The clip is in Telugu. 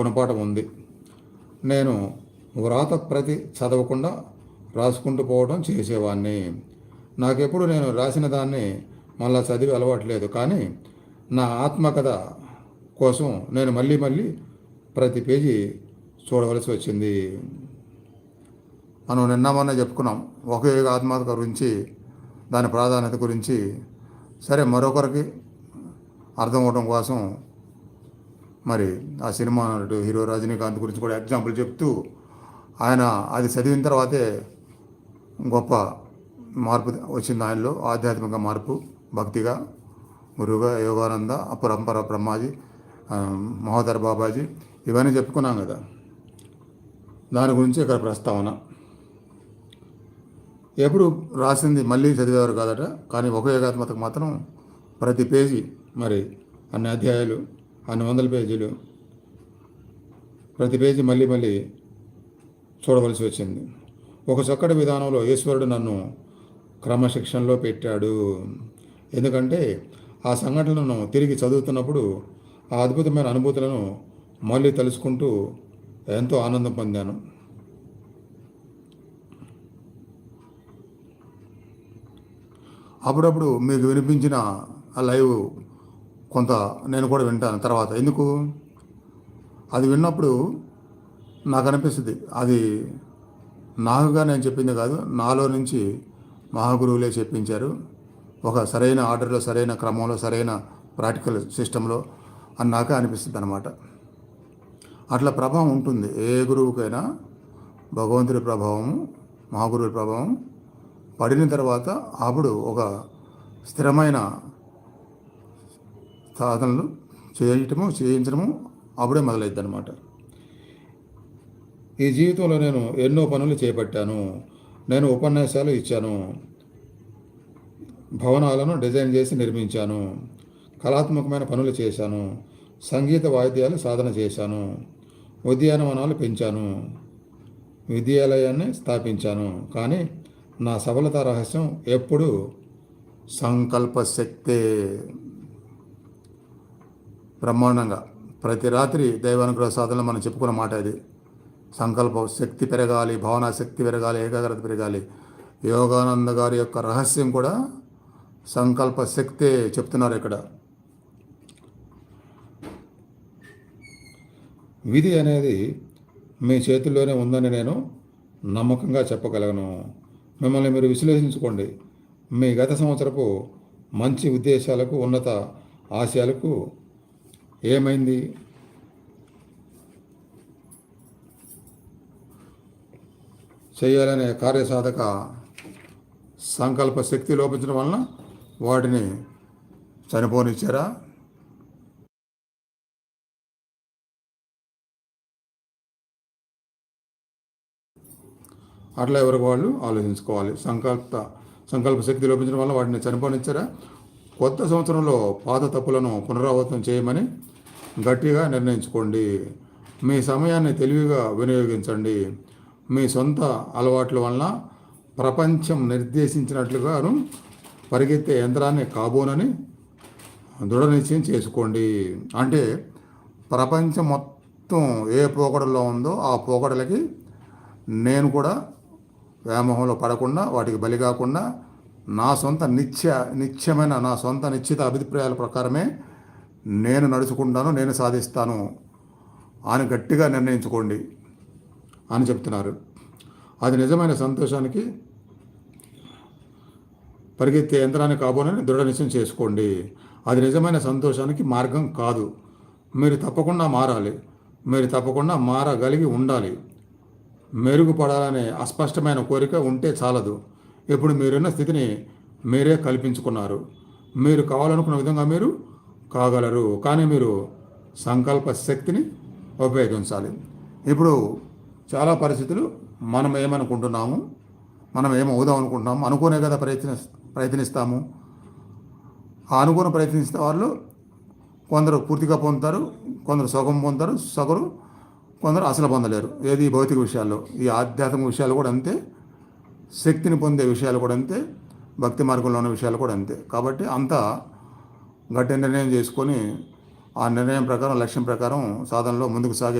గుణపాఠం ఉంది. నేను వ్రాత ప్రతి చదవకుండా రాసుకుంటూ పోవడం చేసేవాడిని నాకెప్పుడు నేను రాసిన దాన్ని మళ్ళా చదివి అలవాట్లేదు కానీ నా ఆత్మకథ కోసం నేను మళ్ళీ మళ్ళీ ప్రతి పేజీ చూడవలసి వచ్చింది. మనం నిన్న మొన్న చెప్పుకున్నాం. ఒకే ఆత్మకథ గురించి దాని ప్రాధాన్యత గురించి. సరే మరొకరికి అర్థం అవడం కోసం మరి ఆ సినిమా నటుడు హీరో రజనీకాంత్ గురించి కూడా ఎగ్జాంపుల్ చెప్తూ ఆయన అది చదివిన తర్వాతే గొప్ప మార్పు వచ్చింది ఆయనలో ఆధ్యాత్మిక మార్పు భక్తిగా గురువుగా యోగానంద అపరంపర బ్రహ్మాజీ మహోదర్ బాబాజీ ఇవన్నీ చెప్పుకున్నాం కదా. దాని గురించి ఇక్కడ ప్రస్తావన. ఎప్పుడు రాసింది మళ్ళీ చదివేవారు కాదట కానీ ఒక ఏకాత్మతకు మాత్రం ప్రతి పేజీ మరి అన్ని అధ్యాయాలు అన్ని వందల పేజీలు. ప్రతి పేజీ మళ్ళీ మళ్ళీ చూడవలసి వచ్చింది. ఒక చక్కటి విధానంలో ఈశ్వరుడు నన్ను క్రమశిక్షణలో పెట్టాడు. ఎందుకంటే ఆ సంఘటనను తిరిగి చదువుతున్నప్పుడు ఆ అద్భుతమైన అనుభూతులను మళ్ళీ తెలుసుకుంటూ ఎంతో ఆనందం పొందాను. అప్పుడప్పుడు మీకు వినిపించిన ఆ లైవ్ కొంత నేను కూడా వింటాను తర్వాత. ఎందుకు? అది విన్నప్పుడు నాకు అనిపిస్తుంది. అది నాకుగా నేను చెప్పింది కాదు నాలో నుంచి మహాగురువులే చెప్పించారు. ఒక సరైన ఆర్డర్లో సరైన క్రమంలో సరైన ప్రాక్టికల్ సిస్టంలో అని నాకే అనిపిస్తుంది అనమాట అట్లా ప్రభావం ఉంటుంది. ఏ గురువుకైనా భగవంతుడి ప్రభావము మహాగురువుడి ప్రభావం పడిన తర్వాత అప్పుడు ఒక స్థిరమైన సాధనలు చేయటము చేయించడము అప్పుడే మొదలైద్ది అనమాట ఈ జీవితంలో నేను ఎన్నో పనులు చేపట్టాను. నేను ఉపన్యాసాలు ఇచ్చాను. భవనాలను డిజైన్ చేసి నిర్మించాను. కళాత్మకమైన పనులు చేశాను. సంగీత వాయిద్యాలు సాధన చేశాను. ఉద్యానవనాలు పెంచాను. విద్యాలయాన్ని స్థాపించాను. కానీ నా సఫలత రహస్యం ఎప్పుడూ సంకల్పశక్తే. బ్రహ్మాండంగా. ప్రతి రాత్రి దైవానుగ్రహ సాధనలో మనం చెప్పుకున్న మాట ఇది. సంకల్ప శక్తి పెరగాలి భావనా శక్తి పెరగాలి ఏకాగ్రత పెరగాలి. యోగానంద గారి యొక్క రహస్యం కూడా సంకల్ప శక్తే చెప్తున్నారు ఇక్కడ. విధి అనేది మీ చేతుల్లోనే ఉందని నేను నమ్మకంగా చెప్పగలను. మిమ్మల్ని మీరు విశ్లేషించుకోండి. మీ గత సంవత్సరపు మంచి ఉద్దేశాలకు ఉన్నత ఆశయాలకు ఏమైంది? చేయాలనే కార్యసాధక సంకల్ప శక్తి లోపించడం వలన వాటిని చనిపోనిచ్చారా? అట్లా ఎవరికి వాళ్ళు ఆలోచించుకోవాలి. సంకల్ప సంకల్ప శక్తి లోపించడం వల్ల వాటిని చనిపోనిచ్చారా? కొత్త సంవత్సరంలో పాత తప్పులను పునరావృతం చేయమని గట్టిగా నిర్ణయించుకోండి. మీ సమయాన్ని తెలివిగా వినియోగించండి. మీ సొంత అలవాట్ల వలన ప్రపంచం నిర్దేశించినట్లుగాను పరిగెత్తే యంత్రాన్ని కాబోనని దృఢ నిశ్చయం చేసుకోండి. అంటే ప్రపంచం మొత్తం ఏ పోకడలో ఉందో ఆ పోకడలకి నేను కూడా వ్యామోహంలో పడకుండా వాటికి బలి కాకుండా నా సొంత నిత్య నిత్యమైన నా సొంత నిశ్చిత అభిప్రాయాల ప్రకారమే నేను నడుచుకుంటాను నేను సాధిస్తాను. అని గట్టిగా నిర్ణయించుకోండి అని చెప్తున్నారు. అది నిజమైన సంతోషానికి పరిగెత్తే యంత్రాన్ని కాబోనని దృఢ నిశ్చయం చేసుకోండి. అది నిజమైన సంతోషానికి మార్గం కాదు. మీరు తప్పకుండా మారాలి. మీరు తప్పకుండా మారగలిగి ఉండాలి. మెరుగుపడాలనే అస్పష్టమైన కోరిక ఉంటే చాలదు. ఇప్పుడు మీరున్న స్థితిని మీరే కల్పించుకున్నారు. మీరు కావాలనుకున్న విధంగా మీరు కాగలరు. కానీ మీరు సంకల్ప శక్తిని ఉపయోగించాలి. ఇప్పుడు చాలా పరిస్థితులు మనం ఏమనుకుంటున్నాము? మనం ఏమవుదాం అనుకుంటున్నాము? అనుకునే కదా ప్రయత్ని ప్రయత్నిస్తాము. ఆ అనుకుని ప్రయత్నిస్తే వాళ్ళు కొందరు పూర్తిగా పొందుతారు కొందరు సుఖం పొందుతారు సగరు కొందరు అసలు పొందలేరు. ఏది భౌతిక విషయాల్లో ఈ ఆధ్యాత్మిక విషయాలు కూడా అంతే. శక్తిని పొందే విషయాలు కూడా అంతే భక్తి మార్గంలో ఉన్న విషయాలు కూడా అంతే. కాబట్టి అంతా గట్టి నిర్ణయం చేసుకొని ఆ నిర్ణయం ప్రకారం లక్ష్యం ప్రకారం సాధనలో ముందుకు సాగే